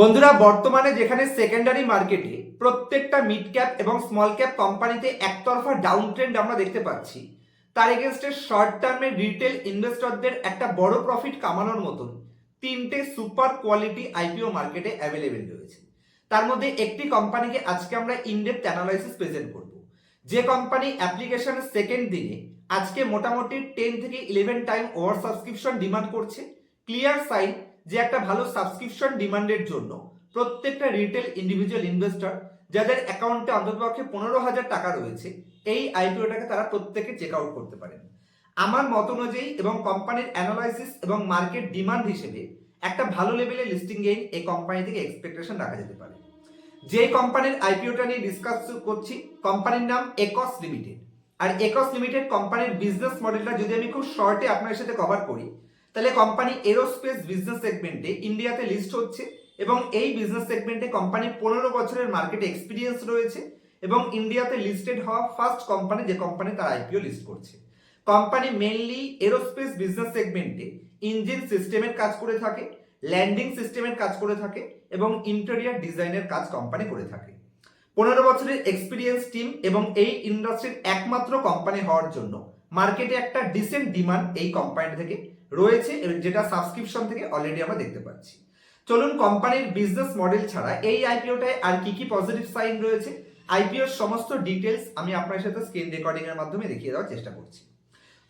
বন্ধুরা, বর্তমানে যেখানে সেকেন্ডারি মার্কেটে প্রত্যেকটা মিড ক্যাপ এবং স্মল ক্যাপ কোম্পানিতে একতরফা ডাউন ট্রেন্ড আমরা দেখতে পাচ্ছি। তার এগেনস্টে শর্ট টার্মে রিটেল ইনভেস্টরদের একটা বড় প্রফিট কামানোর মতন তিনটে সুপার কোয়ালিটি আইপিও মার্কেটে অ্যাভেলেবেল রয়েছে। তার মধ্যে একটি কোম্পানিকে আজকে আমরা ইনডেপথ অ্যানালাইসিস প্রেজেন্ট করব। যে কোম্পানি অ্যাপ্লিকেশনের সেকেন্ড দিনে আজকে মোটামুটি টেন থেকে eleven time over subscription demand করছে। ক্লিয়ার সাইন যে একটা ভালো সাবস্ক্রিপশন ডিমান্ডের জন্য প্রত্যেকটা রিটেল ইন্ডিভিজুয়াল ইনভেস্টর যাদের অ্যাকাউন্টে অন্ততপক্ষে পনেরো হাজার টাকা রয়েছে, এই আইপিওটাকে তারা প্রত্যেকে চেক আউট করতে পারেন। আমার মত অনুযায়ী এবং কোম্পানির অ্যানালাইসিস এবং মার্কেট ডিমান্ড হিসেবে একটা ভালো লেভেলের লিস্টিং গেইন এই কোম্পানি থেকে এক্সপেকটেশন রাখা যেতে পারে। যে কোম্পানির আইপিওটা নিয়ে ডিসকাস করছি কোম্পানির নাম একস লিমিটেড আর একস লিমিটেড কোম্পানির বিজনেস মডেলটা যদি আমি খুব শর্টে আপনার সাথে কভার করি তাহলে কোম্পানি এরোস্পেস বিজনেস সেগমেন্টে ইন্ডিয়াতে লিস্ট হচ্ছে এবং এই বিজনেস সেগমেন্টে কোম্পানির পনেরো বছরের মার্কেট এক্সপিরিয়েন্স রয়েছে এবং ইন্ডিয়াতে লিস্টেড হওয়া ফার্স্ট কোম্পানি যে কোম্পানি তার আইপিও লিস্ট করছে। কোম্পানি মেনলি এরোস্পেস বিজনেস সেগমেন্টে ইঞ্জিন সিস্টেমের কাজ করে থাকে ল্যান্ডিং সিস্টেমের কাজ করে থাকে এবং ইন্টেরিয়ার ডিজাইনের কাজ কোম্পানি করে থাকে। পনেরো বছরের এক্সপিরিয়েন্স টিম এবং এই ইন্ডাস্ট্রির একমাত্র কোম্পানি হওয়ার জন্য মার্কেটে একটা ডিসেন্ট ডিমান্ড এই কোম্পানি থেকে রয়েছে যেটা সাবস্ক্রিপশন থেকে অলরেডি আমরা দেখতে পাচ্ছি। চলুন কোম্পানির বিজনেস মডেল ছাড়া এই আইপিওটায় আর কি কি পজিটিভ সাইন রয়েছে আইপিওর সমস্ত ডিটেলস আমি আপনার সাথে স্ক্রিন রেকর্ডিং এর মাধ্যমে দেখিয়ে দেওয়ার চেষ্টা করছি।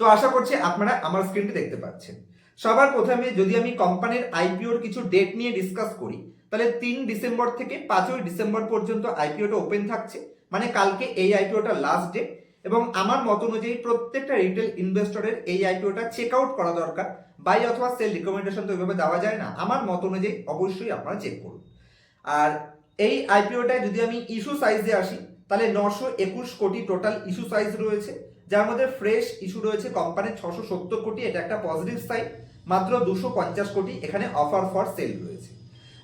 তো আশা করছি আপনারা আমার স্ক্রিনটি দেখতে পাচ্ছেন। সবার প্রথমে যদি আমি কোম্পানির আইপিওর কিছু ডেট নিয়ে ডিসকাস করি, তাহলে তিন ডিসেম্বর থেকে পাঁচই ডিসেম্বর পর্যন্ত আইপিওটা ওপেন থাকছে। মানে কালকে এই আইপিওটা লাস্ট ডে এবং আমার মত অনুযায়ী প্রত্যেকটা রিটেল ইনভেস্টরের এই আইপিওটা চেক আউট করা দরকার বাই অথবা সেল রিকমেন্ডেশন তো ওইভাবে দেওয়া যায় না। আমার মত অনুযায়ী অবশ্যই আপনারা চেক করুন। আর এই আইপিওটায় যদি আমি ইস্যু সাইজে আসি, তাহলে নশো একুশ কোটি টোটাল ইস্যু সাইজ রয়েছে। যার মধ্যে ফ্রেশ ইস্যু রয়েছে কোম্পানির ছশো সত্তর কোটি, এটা একটা পজিটিভ সাইড মাত্র দুশো পঞ্চাশ কোটি এখানে অফার ফর সেল রয়েছে।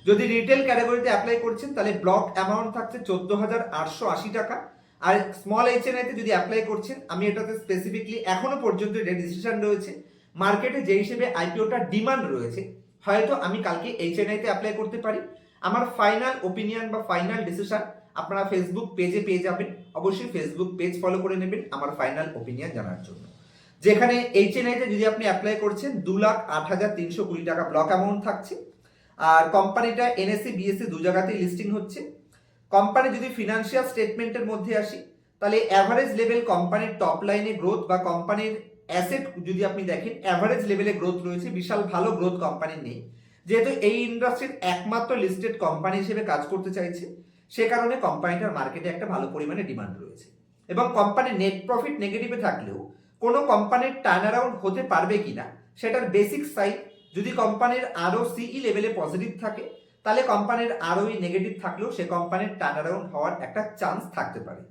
যদি রিটেল ক্যাটাগরিতে অ্যাপ্লাই করছেন, তাহলে ব্লক অ্যামাউন্ট থাকছে চোদ্দ হাজার আটশো আশি টাকা। আর স্মল এইচ তে যদি অ্যাপ্লাই করছেন, আমি এটাতে স্পেসিফিকলি এখনও পর্যন্ত ডিসিশন রয়েছে। মার্কেটে যে হিসেবে আইপিওটা ডিমান্ড রয়েছে, হয়তো আমি কালকে এইচ তে অ্যাপ্লাই করতে পারি। আমার ফাইনাল ওপিনিয়ন বা ফাইনাল ডিসিশন আপনারা ফেসবুক পেজে পেয়ে যাবেন। অবশ্যই ফেসবুক পেজ ফলো করে নেবেন আমার ফাইনাল ওপিনিয়ন জানার জন্য। যেখানে এইচ তে যদি আপনি অ্যাপ্লাই করছেন, দু লাখ আট হাজার তিনশো কুড়ি টাকা ব্লক অ্যামাউন্ট থাকছে। আর কোম্পানিটা এনএসসি বিএসসি দু জায়গাতেই লিস্টিং হচ্ছে। কোম্পানি যদি ফিনান্সিয়াল স্টেটমেন্টের মধ্যে আসি, তাহলে অ্যাভারেজ লেভেল কোম্পানির টপ লাইনে গ্রোথ বা কোম্পানির অ্যাসেট যদি আপনি দেখেন অ্যাভারেজ লেভেলে গ্রোথ রয়েছে, বিশাল ভালো গ্রোথ কোম্পানির নেই। যেহেতু এই ইন্ডাস্ট্রির একমাত্র লিস্টেড কোম্পানি হিসেবে কাজ করতে চাইছে, সে কারণে কোম্পানিটার মার্কেটে একটা ভালো পরিমাণে ডিমান্ড রয়েছে। এবং কোম্পানির নেট প্রফিট নেগেটিভে থাকলেও, কোনো কোম্পানির টার্ন অ্যারাউন্ড হতে পারবে কিনা, সেটার বেসিক সাইড যদি কোম্পানির আরও সিই লেভেলে পজিটিভ থাকে তাহলে কোম্পানির আরওই নেগেটিভ থাকলেও সে কোম্পানির টার্ন অ্যারাউন্ড হওয়ার একটা চান্স থাকতে পারে।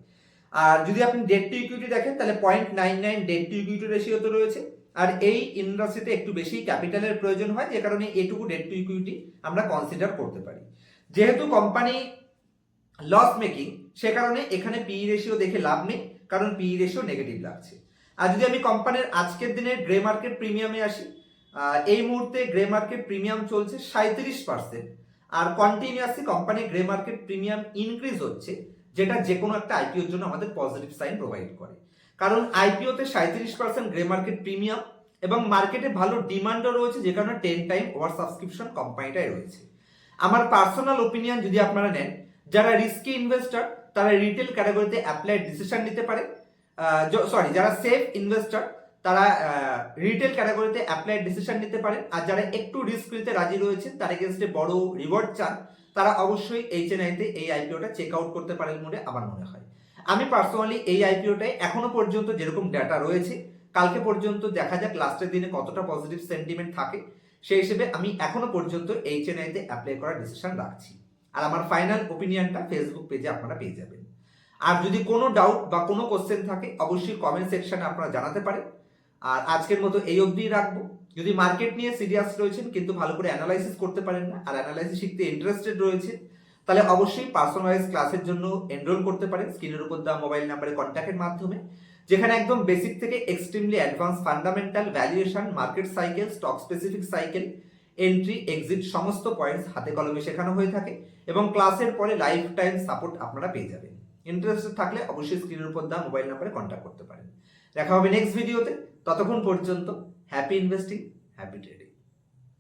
আর যদি আপনি ডেট টু ইকুইটি দেখেন, তাহলে point nine nine debt to equity ratio তো রয়েছে। আর এই ইন্ডাস্ট্রিতে একটু বেশি ক্যাপিটালের প্রয়োজন হয় যে কারণে এটুকু ডেট টু ইকুইটি আমরা কনসিডার করতে পারি। যেহেতু কোম্পানি লস মেকিং সে কারণে এখানে পিই রেশিও দেখে লাভ নেই, কারণ পিই রেশিও নেগেটিভ লাগছে। আর যদি আমি কোম্পানির আজকের দিনের গ্রে মার্কেট প্রিমিয়ামে আসি এই মুহূর্তে গ্রে মার্কেট প্রিমিয়াম চলছে সাঁত্রিশ পার্সেন্ট আর কন্টিনিউয়াসলি কোম্পানির গ্রে মার্কেট প্রিমিয়াম ইনক্রিজ হচ্ছে, যেটা যে কোনো একটা আইপিওর জন্য আমাদের পজিটিভ সাইন প্রোভাইড করে। কারণ আইপিওতে সাঁত্রিশ পার্সেন্ট গ্রে মার্কেট প্রিমিয়াম এবং মার্কেটে ভালো ডিমান্ডও রয়েছে, যে কারণে টেন টাইম ওভার সাবস্ক্রিপশন কোম্পানিটাই রয়েছে। আমার পার্সোনাল ওপিনিয়ন যদি আপনারা নেন, যারা রিস্কি ইনভেস্টর তারা রিটেল ক্যাটাগরিতে অ্যাপ্লাই ডিসিশন নিতে পারে। সরি যারা সেফ ইনভেস্টর তারা রিটেল ক্যাটাগরিতে অ্যাপ্লাই ডিসিশন নিতে পারেন আর যারা একটু রিস্ক নিতে রাজি রয়েছেন তার এগেনস্টে বড় রিওয়ার্ড চান, তারা অবশ্যই এইচ এন এই আইপিওটা চেক আউট করতে পারেন বলে আমার মনে হয়। আমি পার্সোনালি এই আইপিওটায় এখনও পর্যন্ত যেরকম ডাটা রয়েছে, কালকে পর্যন্ত দেখা যাক লাস্টের দিনে কতটা পজিটিভ সেন্টিমেন্ট থাকে। সেই হিসেবে আমি এখনও পর্যন্ত এইচ এন অ্যাপ্লাই করার ডিসিশন রাখছি। আর আমার ফাইনাল ওপিনিয়নটা ফেসবুক পেজে আপনারা পেয়ে যাবেন। আর যদি কোনো ডাউট বা কোনো কোশ্চেন থাকে, অবশ্যই কমেন্ট সেকশনে আপনারা জানাতে পারেন। আর আজকের মতো এই অবধি রাখব। যদি মার্কেট নিয়ে সিরিয়াস রয়েছেন, কিন্তু ভালো করে অ্যানালাইসিস করতে পারেন না, আর অ্যানালাইসিস শিখতে ইন্টারেস্টেড রয়েছে তাহলে অবশ্যই পার্সোনালাইজ ক্লাসের জন্য এনরোল করতে পারেন স্ক্রিনের উপর দেওয়া মোবাইল নাম্বারে কন্ট্যাক্টের মাধ্যমে, যেখানে একদম বেসিক থেকে extremely advance fundamental valuation market cycle stock specific cycle entry exit সমস্ত পয়েন্টস হাতে কলমে শেখানো হয়ে থাকে এবং ক্লাসের পরে লাইফ টাইম সাপোর্ট আপনারা পেয়ে যাবেন। ইন্টারেস্টেড থাকলে অবশ্যই স্ক্রিনের উপর দেওয়া মোবাইল নাম্বারে কন্ট্যাক্ট করতে পারেন। দেখা হবে নেক্সট ভিডিওতে ততক্ষণ পর্যন্ত হ্যাপি ইনভেস্টিং হ্যাপি ট্রেডিং